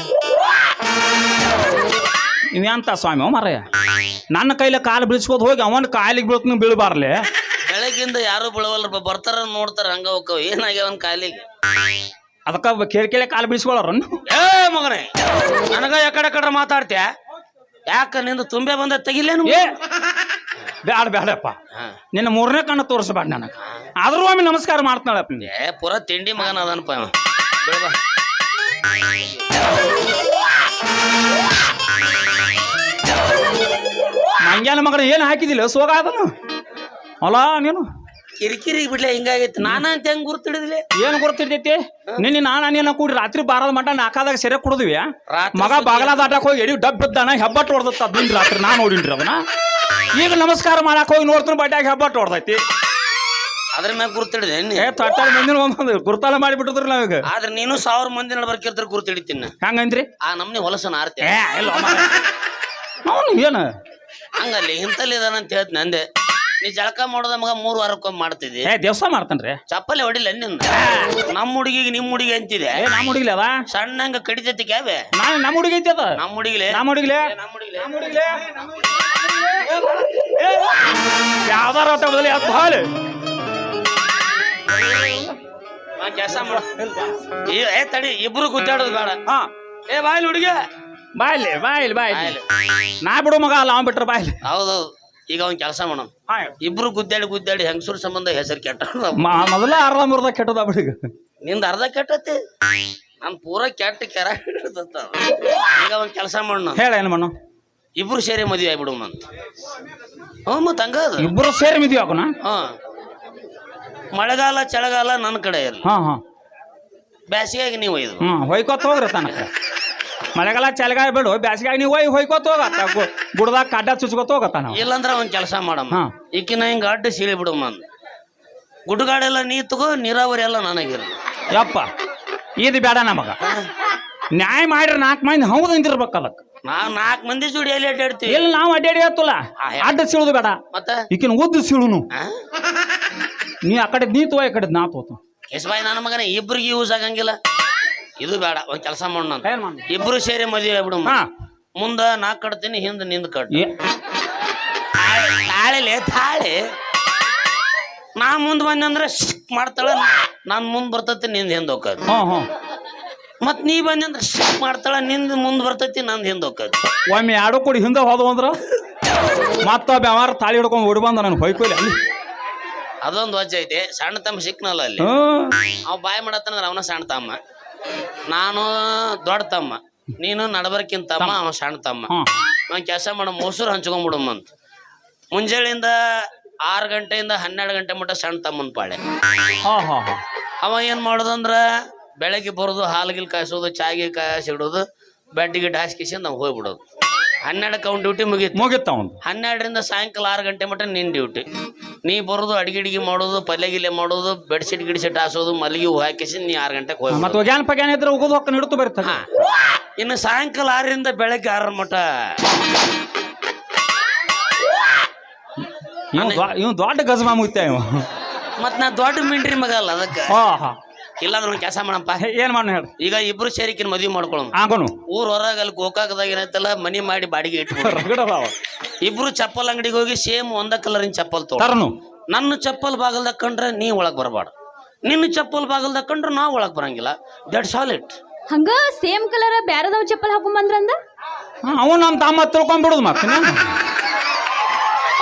ಇವ್ಯಾಂತ ಸ್ವಾಮಿ ಮಾರಾಯ? ನನ್ನ ಕೈಲ ಕಾಲು ಬೀಳ್ಸ್ಕೋದ್ ಹೋಗಿ ಅವನ ಕಾಲಿಗೆ ಬೀಳ್ತೀನಿ ಬೀಳ್ಬಾರ್ಲೆ. ಬೆಳಗಿಂದ ಯಾರು ಬೀಳವಲ್ರ ಬರ್ತಾರ ನೋಡ್ತಾರ ಹಂಗ ಹೋಗ್ತಾವ ಏನಾಗ್ಯಾವನ್ ಕಾಲಿಗೆ? ಅದಕ್ಕ ಕೇಳಿ ಕೇಳಿ ಕಾಲು ಬೀಳ್ಸ್ಕೊಳವ್ರ ಏ ಮಗನೇ ನನಗ ಯಾಕಡೆ ಕಡೆ ಮಾತಾಡ್ತೀಯ? ಯಾಕ ನಿಂದು ತುಂಬೆ ಬಂದ ತೆಗಿಲೇನು ಏ ಬ್ಯಾಡ ಬ್ಯಾಡಪ್ಪ. ನಿನ್ನ ಮೂರನೇ ಕಣ್ಣು ತೋರಿಸ್ಬೇಡ ನನಗೆ. ಆದ್ರೂ ಒಮ್ಮೆ ನಮಸ್ಕಾರ ಮಾಡ್ತಾಳಪ್ಪ ನೀ. ಏ ಪೂರ ತಿಂಡಿ ಮಗನ ಅದನಪ್ಪ ಇವ. ಬಿಡು ಬಾ. ಮಂಗ್ಯಾನ ಮಗನ ಏನು ಹಾಕಿದಿಲ್ಲ? ಸೋಗ ಅದನು. ಅಲ್ಲ ನೀನು. ಕಿರಿಕಿರಿ ಬಿಡ್ಲೆ ಹಿಂಗಾಗೈತಿ. ನಾನ ಅಂತ ಹೆಂಗ್ ಗುರ್ತಿಡಿದ್ಲೆ? ಏನು ಗೊತ್ತಿರ್ತೈತಿ ನಿನ್ನೆ ನಾನು ನೀನ ಕೂಡಿ ರಾತ್ರಿ ಬಾರದ ಮಟ ನಾಕಾದಾಗ ಸೆರೆ ಕುಡಿದ್ವಿ ರಾತ್ರಿ ಮಗ ಬಾಗಲ ದಾಟಕ್ ಹೋಗಿ ಎಡಿ ಡಬ್ ಬಿದ್ದಾನ ಹೆಬ್ಬಟ್ಟು ಹೊಡೆದತ್ತ ಅದ್ರಿಂದ ರಾತ್ರಿ ನಾನು ನೋಡಿನ್ರಿ ಅದನ್ನ. ಈಗ ನಮಸ್ಕಾರ ಮಾಡಕ್ ಹೋಗಿ ನೋಡ್ತೀನಿ ಬಡ್ಯಾಗ ಹಬ್ಬ ಹೊಡೆದೈತಿ. ಅದ್ರ ಮ್ಯಾಗ ಗುರ್ತಿಡಿದೆ ಏ ತೊಟ್ಟಾಳ ಮಂದಿನ ಒಂದೊಂದು ಗುರುತಾಲ ಮಾಡಿಬಿಟ್ಟಿದ್ರು ನಾವೀಗ ಆದ್ರೆ ನೀನು ಸಾವಿರ ಮಂದಿ ನಡ್ಬರ್ಕಿರ್ತಾರೆ ಗುರ್ತಿಡಿತೀನಿ ಹಂಗಂದ್ರಿ? ಆ ನಮ್ನಿ ಹೊಲಸನ ಆರ್ತಿ. ಏ ಇಲ್ಲ ಅವನು ಏನು? ಹಂಗಲ್ಲಿ ಇಂತಲ್ಲಿ ಅಂತ ಹೇಳ್ತೀನಿ ನಂದೆ ನೀ ಜಳಕ ಮಾಡೋದ ಮಗ ಮೂರ್ ವಾರಕ್ಕೊಮ್ಮೆ ಮಾಡ್ತಿದ್ದಿ. ಏ ದೇವಸ್ಥಾನ ಮಾಡ್ತಾನ್ರಿ. ಚಪ್ಪಲಿ ಹೊಡಿಲ್ಲ ನಿನ್ನ ನಮ್ಮ ಹುಡುಗಿಗೆ ನಿಮ್ಮ ಹುಡುಗಿ ಅಂತಿದೆ. ಏ ನಮ್ಮ ಹುಡುಗಿಲಿ ಅದ? ಕಡಿತೈತಿ ಕ್ಯಾವೆ? ನಾನು ನಮ್ಮ ಹುಡುಗಿ ಐತಿ ಅದ? ನಮ್ಮ ಹುಡುಗಿಲೆ? ನಮ್ಮ ಹುಡುಗಿಲೆ? ನಮ್ಮ ಹುಡುಗಿಲೆ? ಯಾವ್ದಾರ ಆಟ ಬದಲಿ ಅದು ಭಾಳ ಕೆಲಸ ಮಾಡ. ಏ ತಡಿ ಇಬ್ರು ಗುದ್ದಾಡೋದು ಬೇಡ. ಹಾ. ಏ ಬಾಯ್ಲಿ ಹುಡುಗ. ಬಾಯ್ಲಿ ಬಾಯ್ಲಿ ಬಾಯ್ಲಿ. ನಾ ಬಿಡು ಮಗ ಅಲ್ಲ ಅವನ್ ಬಿಟ್ರ ಬಾಯ್ಲಿ. ಹೌದೌದು ಈಗ ಅವ್ನ್ ಕೆಲಸ ಮಾಡೋಣ ಇಬ್ರು ಗುದ್ದಾಡಿ ಗುದ್ದಾಡಿ ಹೆಂಗಸೂರ್ ಸಂಬಂಧ ಹೆಸರು ಕೆಟ್ಟ ಮೊದಲ ಅರ್ಧ ಮುರ್ದ ಕೆಟ್ಟದ ಬಿಡಿಗ ನಿಂದ ಅರ್ಧ ಕೆಟ್ಟತಿ ನಮ್ ಪೂರ ಕೆಟ್ಟ ಕೆರ. ಈಗ ಒಂದ್ ಕೆಲಸ ಮಾಡೋಣ ಹೇಳ ಏನ್ ಮಣ್ಣು? ಇಬ್ರು ಸೇರಿ ಮದುವೆ ಆಗ್ಬಿಡೋಣ ಅಂತ ಹ್ಞೂ ಮತ್ತು ಹಂಗ ಅದು. ಇಬ್ಬರು ಸೇರಿ ಮಿದ್ವಿ ಹಾಕೋಣ ಹಾ. ಮಳೆಗಾಲ ಚಳಿಗಾಲ ನನ್ನ ಕಡೆ ಇಲ್ಲ. ಹಾ ಹಾ. ಬ್ಯಾಸಿಗೆಯಾಗಿ ನೀವು ಒಯ್ದು. ಹ್ಮ್ ಹೊಯ್ಕೋತ ಹೋಗ್ರಿ ತನಕ. ಮಳೆಗಾಲ ಚಳಿಗಾಲ ಬಿಡು ಬ್ಯಾಸಿಗಾಗಿ ನೀವು ಹೋಯ್ ಹೊಯ್ಕೋತ ಹೋಗತ್ತ. ಗುಡ್ದಾಗ ಕಡ್ಡ ಚುಚ್ಕೋತ ಹೋಗತ್ತ ನಾವು. ಇಲ್ಲಂದ್ರ ಒಂದ್ ಕೆಲಸ ಮಾಡಮ್ಮ ಹಾ. ಈಕಿನ ಹಿಂಗ ಅಡ್ಡ ಸೀಳಿ ಬಿಡಮ್ಮ ಅಂದ್ ಗುಡ್ಗಾಡೆಲ್ಲ ನೀ ತಗೋ ನೀರಾವರಿ ಎಲ್ಲ ನನಗಿರ. ಯಪ್ಪ ಇದು ಬೇಡ ನಮಗ. ನ್ಯಾಯ ಮಾಡಿರಿ ನಾಲ್ಕು ಮಂದಿ ಹೌದು ಅಂತಿರ್ಬೇಕು ಅದಕ್ಕೆ ನಾವ್ ನಾಲ್ಕು ಮಂದಿ ಜೋಡಿ ಎಲ್ಲಿ ಅಡ್ಡಾಡ್ತೀವಿ? ಎಲ್ಲಿ ನಾವು ಅಡ್ಡಾಡಿ ಹತ್ತಲ್ಲ ಅಡ್ಡ ಸೀಳುದು ಬೇಡ. ಮತ್ತ? ಈಕಿನ ಉದ್ದ ಸೀಳುನು. ನೀ ಆ ಕಡೆ ನೀ ತೋ ಈ ಕಡೆ ನಾ ತೋತು ಕೇಶಬಾಯಿ ನನ್ನ ಮಗನೇ ಇಬ್ರಿಗೆ ಯೂಸ್ ಆಗಂಗಿಲ್ಲ. ಇದು ಬೇಡ ಒಂದ್ ಕೆಲಸ ಮಾಡೋಣ ಏನ್? ಇಬ್ರು ಸೇರಿ ಮದುವೆ ಬಿಡು ಹಾ. ಮುಂದ ನಾ ಕಟ್ತೀನಿ ಹಿಂದ ನಿಂದ ಕಟ್. ಏ. ತಾಳೆಲೆ ತಾಳೆ ನಾ ಮುಂದ್ ಬಂದೆ ಅಂದ್ರೆ ಶಿಕ್ ಮಾಡ್ತಾಳ. ನಾನ್ ಮುಂದ್ ಬರ್ತತಿ ನಿಂದ ಹಿಂದ್ ಹೋಗ್ತದೆ ಹಾ ಹ್ಞೂ ಮತ್ ನೀ ಬಂದೆ ಅಂದ್ರೆ ಶಿಕ್ ಮಾಡ್ತಾಳ ನಿಂದ ಮುಂದ್ ಬರ್ತೈತಿ ನಂದ್ ಹಿಂದ್ ಒಮ್ಮೆ ಎರಡು ಕೂಡಿ ಹಿಂದೆ ಹೋದವು ಅಂದ್ರ? ಮತ್ತ ವ್ಯವಹಾರ ತಾಳಿ ಹಿಡ್ಕೊಂಡು ಓಡಿ ಬಂದ ನಾನು ಹೊಯ್ಕೊಲಿ ಅಲ್ಲಿ. ಅದೊಂದು ವಜ್ಜ ಐತಿ ಸಣ್ಣ ತಮ್ಮ ಸಿಕ್ನಲ್ಲ ಅಲ್ಲಿ. ಹ್ಮ್. ಅವ್ ಬಾಯ್ ಮಾಡತ್ತಂದ್ರ ಅವನ ಸಣ್ಣ ತಮ್ಮ. ನಾನು ದೊಡ್ಡ ತಮ್ಮ ನೀನು ನಡಬರ್ಕಿನ್ ತಮ್ಮ ಅವ ಸಣ್ಣ ತಮ್ಮ. ಹ್ಮ್. ನಾನ್ ಕೆಲಸ ಮಾಡೋ ಮೊಸರು ಹಂಚ್ಕೊಂಡ್ಬಿಡಮ್ಮ ಅಂತ. ಮುಂಜಾನೆಯಿಂದ ಆರು ಗಂಟೆಯಿಂದ ಹನ್ನೆರಡು ಗಂಟೆ ಮಟ್ಟ ಸಣ್ಣ ತಮ್ಮನ ಪಾಳೆ. ಹಾ ಹಾ ಹಾ. ಅವ ಏನ್ ಮಾಡೋದಂದ್ರ ಬೆಳಗ್ಗೆ ಬರೋದು ಹಾಲಗಿಲ್ ಕಾಯಿಸೋದು ಚಾಗಿ ಕಾಯಿಸಿಡೋದು ಬೆಡ್ ಗಿಡ್ ಹಾಸ್ಕಿಸಿಂದ ನಾವು ಹೋಗ್ಬಿಡೋದು. ಹನ್ನೆರಡು ಅವ್ನ ಡ್ಯೂಟಿ ಮುಗೀತು. ಮುಗಿತ್ತ ಒಂದು ಹನ್ನೆರಡರಿಂದ ಸಾಯಂಕಾಲ ಆರು ಗಂಟೆ ಮಟ್ಟ ನಿನ್ನ ಡ್ಯೂಟಿ ನೀ ಬರೋದು ಅಡಿಗೆ ಅಡಿಗೆ ಮಾಡೋದು ಪಲ್ಯ ಗಿಲ್ಲೆ ಮಾಡೋದು ಬೆಡ್ಶೀಟ್ ಗಿಡ್ಶೀಟ್ ಹಾಸೋದು ಮಲ್ಲಿಗೆ ಹೂ ಹಾಕಿಸಿ ನೀ ಆರು ಗಂಟೆಗೆ ಹೋಗಿ ಮತ್ತೆ ಒಗ್ಯಾನ ಪಗ್ಯಾನ ಇದ್ರೆ ಹೋಗೋದು ಹೊಕ್ಕ ಹಿಡಿದು ಬರ್ತದೆ. ಹಾ. ಇನ್ನು ಸಾಯಂಕಾಲ ಆರರಿಂದ ಬೆಳಗ್ಗೆ ಆರರ ಮಟ್ಟ ಇವ್ ದೊಡ್ಡ ಗಜಮಾ ಮುಗಿತ ಇವ. ಮತ್ ನಾ ದೊಡ್ಡ ಮಿಂಡ್ರಿ ಮಗ ಅಲ್ಲ ಅದಕ್ಕೆ. ಹಾ ಹಾ. ಇಲ್ಲಾಂದ್ರೆ ಒಂದು ಕೆಲಸ ಮಾಡಪ್ಪ ಹೇ, ಏನ್ ಮಾಡ ಹೇಳಿ ಈಗ ಇಬ್ರು ಸೇರಿಕಿನ ಮದ್ವೆ ಮಾಡ್ಕೊಳ್ಳೋಣ ಆಗೋನು ಊರ್ ಹೊರಗೆ ಅಲ್ಲಿ ಗೋಕಾಕದಾಗ ಏನೈತಲ್ಲ ಮನಿ ಮಾಡಿ ಬಾಡಿಗೆ ಇಟ್ಟು ರಗಡದಾವ ಇಬ್ರು ಚಪ್ಪಲ್ ಅಂಗಡಿಗೆ ಹೋಗಿ ಸೇಮ್ ಒಂದ ಕಲರಿನ ಚಪ್ಪಲ್ ತಗೋ ತರನು. ನನ್ನ ಚಪ್ಪಲ್ ಬಾಗಲ್ದಾಗ ಕಂಡ್ರೆ ನೀ ಒಳಗ್ ಬರಬಾರ್ದು. ನಿನ್ನ ಚಪ್ಪಲ್ ಬಾಗಲ್ದಾಗ ಕಂಡ್ರೆ ನಾ ಒಳಗ್ ಬರಂಗಿಲ್ಲ. ದಟ್ ಸಾಲಿಡ್ ಇಟ್ ಹಂಗ ಸೇಮ್ ಕಲರ್ ಬ್ಯಾರದವ್ ಚಪ್ಪಲ್ ಹಾಕೊಂಡ್ ಬಂದ್ರಂದ ಅವ ನಮ್ಮ ತಮ್ಮ ತಿಳ್ಕೊಂಡ್ಬಿಡುದು ಮತ್ತೆ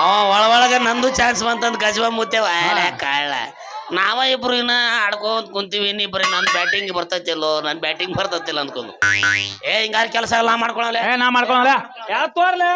ಅವ ಒಳ ಒಳಗ ನಂದು ಚಾನ್ಸ್ ಬಂತಂದ್ ಗಜವ ಮುತ್ತೇವ ಕಾಳ ನಾವ ಇಬ್ರು ಇನ್ನ ಆಡ್ಕೊಂತ ಕುಂತೀವಿ ಇನ್ನಿಬ್ರು ನನ್ ಬ್ಯಾಟಿಂಗ್ ಬರ್ತೈತಿಲ್ಲೋ, ನನ್ ಬ್ಯಾಟಿಂಗ್ ಬರ್ತೈತಿಲ್ಲ ಅನ್ಕೊಂಡು. ಏ, ಹಿಂಗಾರ ಕೆಲಸ ಎಲ್ಲ ಮಾಡ್ಕೊಳಲ್ಲ? ಏ, ನಾ ಮಾಡ್ಕೊಳಲ್ಲ? ಯಾವ ತೋರ್ಲೆ?